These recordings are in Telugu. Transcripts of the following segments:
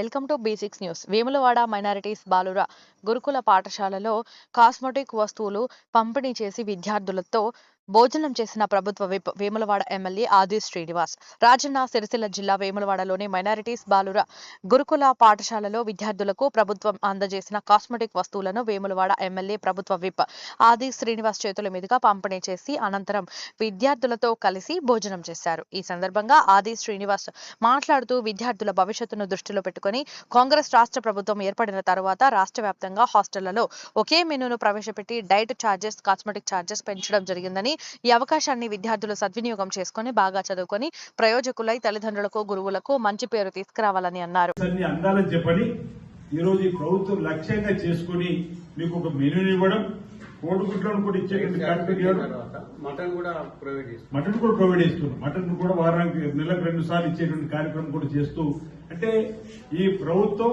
Welcome to basics news Vemulawada minorities బాలుర గురుకుల పాఠశాలలో కాస్మెటిక్ వస్తువులు పంపిణీ చేసి విద్యార్థులతో భోజనం చేసిన ప్రభుత్వ విప్ వేములవాడ ఎమ్మెల్యే ఆది శ్రీనివాస్ రాజన్న సిరిసిల్ల జిల్లా వేములవాడలోని మైనారిటీస్ బాలుర గురుకుల పాఠశాలలో విద్యార్థులకు ప్రభుత్వం అందజేసిన కాస్మెటిక్ వస్తువులను వేములవాడ ఎమ్మెల్యే ప్రభుత్వ విప్ ఆది శ్రీనివాస్ చేతుల మీదుగా పంపిణీ చేసి అనంతరం విద్యార్థులతో కలిసి భోజనం చేశారు. ఈ సందర్భంగా ఆది శ్రీనివాస్ మాట్లాడుతూ విద్యార్థుల భవిష్యత్తును దృష్టిలో పెట్టుకుని కాంగ్రెస్ రాష్ట్ర ప్రభుత్వం ఏర్పడిన తర్వాత రాష్ట్ర వ్యాప్తంగా హాస్టళ్ళలో ఒకే మెనూను ప్రవేశపెట్టి డైట్ ఛార్జెస్ కాస్మెటిక్ ఛార్జెస్ పెంచడం జరిగిందని ఈ అవకాశాన్ని విద్యార్థులు సద్వినియోగం చేసుకుని బాగా చదువుకొని ప్రయోజకులై తల్లిదండ్రులకు గురువులకు మంచి పేరు తీసుకురావాలని అన్నారు. అన్ని అందాలని చెప్పని ఈరోజు ఈ ప్రభుత్వం లక్ష్యంగా చేసుకుని మీకు ఒక మెనూని ఇవ్వడం కోడిగుడ్లను కూడా ఇచ్చేటువంటి మటన్ కూడా ప్రొవైడ్ మటన్ కూడా ప్రొవైడ్ చేస్తున్నారు మటన్ కూడా వారానికి నెలకు రెండు సార్లు ఇచ్చేటువంటి కార్యక్రమం కూడా చేస్తూ అంటే ఈ ప్రభుత్వం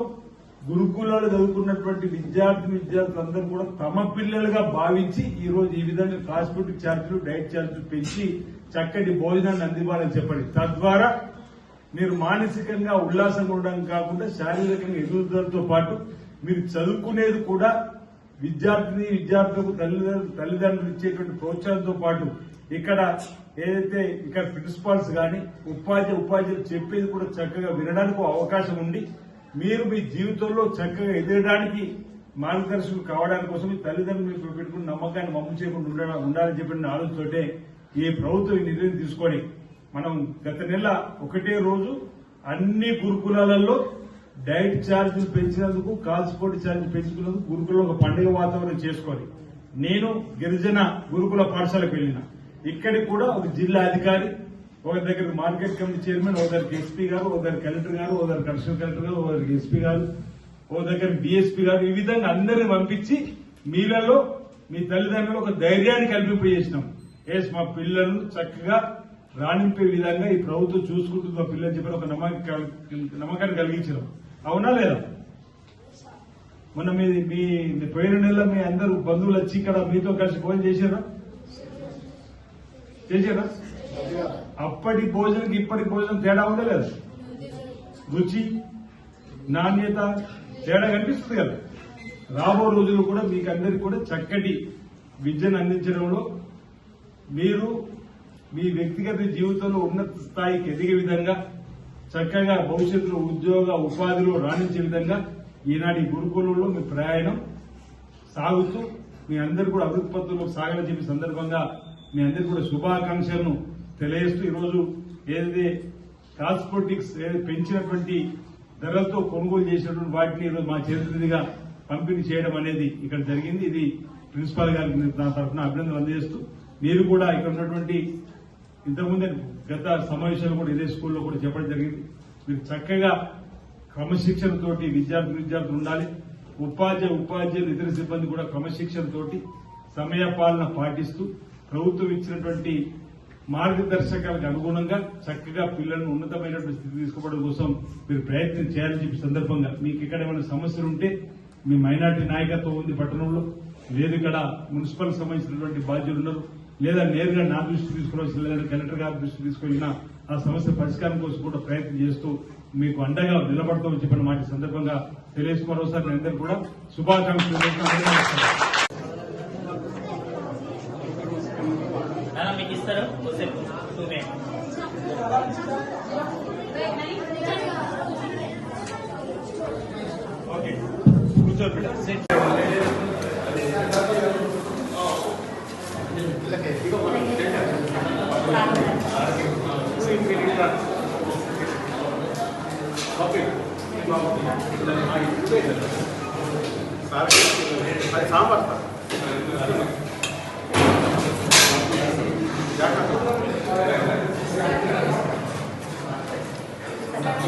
గురుకులాలు చదువుకున్నటువంటి విద్యార్థి విద్యార్థులందరూ కూడా తమ పిల్లలుగా భావించి ఈ రోజు ఈ విధంగా కాస్మెటిక్ ఛార్జీలు డైట్ ఛార్జీలు పెంచి చక్కటి భోజనాన్ని అందివ్వాలని చెప్పండి. తద్వారా మీరు మానసికంగా ఉల్లాసంగా ఉండడం కాకుండా శారీరకంగా ఎదుగుదలతో పాటు మీరు చదువుకునేది కూడా విద్యార్థిని విద్యార్థులకు తల్లిదండ్రులు తల్లిదండ్రులు ఇచ్చేటువంటి ప్రోత్సాహంతో పాటు ఇక్కడ ఏదైతే ఇక్కడ ప్రిన్సిపాల్స్ కానీ ఉపాధ్యాయ ఉపాధ్యాయులు చెప్పేది కూడా చక్కగా వినడానికి అవకాశం ఉండి మీరు మీ జీవితంలో చక్కగా ఎదగడానికి మార్గదర్శకులు కావడానికి కోసం మీ తల్లిదండ్రులు మీకు నమ్మకాన్ని మమ్మ చేయకుండా ఉండాలని చెప్పిన ఆలోచనతోటే ఈ ప్రభుత్వం ఈ నిర్ణయం తీసుకొని మనం గత నెల ఒకటే రోజు అన్ని గురుకులాలలో డైట్ ఛార్జీలు పెంచినందుకు కాల్స్పోర్ట్ ఛార్జీలు పెంచుకున్నందుకు గురుకులంలో ఒక పండుగ వాతావరణం చేసుకొని నేను గిరిజన గురుకుల పాఠశాలకు వెళ్ళిన. ఇక్కడికి కూడా ఒక జిల్లా అధికారి ఒక దగ్గర మార్కెట్ కమిటీ చైర్మన్ ఒక దగ్గర ఎస్పీ గారు ఒక దగ్గర కలెక్టర్ గారు ఒక దగ్గర కలెక్టర్ గారు ఒక దగ్గర ఎస్పీ గారు ఒక దగ్గర డిఎస్పీ గారు ఈ విధంగా అందరిని పంపించి మీలలో మీ తల్లిదండ్రులు ఒక ధైర్యాన్ని కల్పింపజేసినాం. ఎస్ మా పిల్లలు చక్కగా రాణింపే విధంగా ఈ ప్రభుత్వం చూసుకుంటుంది మా పిల్లలు చెప్పిన ఒక నమ్మకాన్ని కలిగించడం అవునా లేదా? మొన్న మీ మీ పోయిన నెల మీ అందరూ బంధువులు వచ్చి ఇక్కడ మీతో కలిసి భోజనం చేశారా? చేశారా? అప్పటి భోజనం ఇప్పటి భోజనం తేడా ఉందా లేదా? రుచి నాణ్యత తేడా కనిపిస్తుంది కదా. రాబో రోజులు కూడా మీకు అందరికి కూడా చక్కటి విద్యను అందించడంలో మీరు మీ వ్యక్తిగత జీవితంలో ఉన్నత స్థాయికి ఎదిగే విధంగా చక్కగా భవిష్యత్తులో ఉద్యోగ ఉపాధిలో రాణించే విధంగా ఈనాటి గురుకులంలో మీ ప్రయాణం సాగుతూ మీ అందరు కూడా అభివృద్ధి పత్రంలో సాగాలని చెప్పే సందర్భంగా మీ అందరికి కూడా శుభాకాంక్షలను తెలియజేస్తూ ఈరోజు ఏదైతే కాస్మోటిక్స్ ఏదైతే పెంచినటువంటి ధరలతో కొనుగోలు చేసినటువంటి వాటిని ఈరోజు మా చేతుల పంపిణీ చేయడం అనేది ఇక్కడ జరిగింది. ఇది ప్రిన్సిపాల్ గారికి నేను నా తరఫున అభినందనలు అందజేస్తూ మీరు కూడా ఇక్కడ ఉన్నటువంటి ఇంతకుముందే గత సమావేశాలు కూడా ఇదే స్కూల్లో కూడా చెప్పడం జరిగింది. మీరు చక్కగా క్రమశిక్షణతోటి విద్యార్థి విద్యార్థులు ఉండాలి. ఉపాధ్యాయ ఉపాధ్యాయులు ఇతర సిబ్బంది కూడా క్రమశిక్షణతోటి సమయ పాలన పాటిస్తూ ప్రభుత్వం ఇచ్చినటువంటి మార్గదర్శకాలకు అనుగుణంగా చక్కగా పిల్లలను ఉన్నతమైనటువంటి స్థితి తీసుకోవడం కోసం మీరు ప్రయత్నం చేయాలని చెప్పి సందర్భంగా మీకు ఇక్కడ ఏమైనా సమస్యలు ఉంటే మీ మైనార్టీ నాయకత్వం ఉంది పట్టణంలో. లేదు ఇక్కడ మున్సిపల్ సంబంధించినటువంటి బాధ్యులు ఉన్నారు. లేదా నేరుగా నా దృష్టి తీసుకురావాల్సిన లేదంటే కలెక్టర్ గారి దృష్టి తీసుకొచ్చినా ఆ సమస్య పరిష్కారం కోసం కూడా ప్రయత్నం చేస్తూ మీకు అండగా నిలబడతామని చెప్పిన మాట సందర్భంగా తెలియజేసి మరోసారి మీ అందరూ కూడా శుభాకాంక్షలు తెలియజేస్తున్నాను. నాన్న మీకు ఇస్తారు కొద్దిసేపు టూ మినిట్స్ ఓకే కూర్చోండి అది సాంబార్ సార్ Gracias.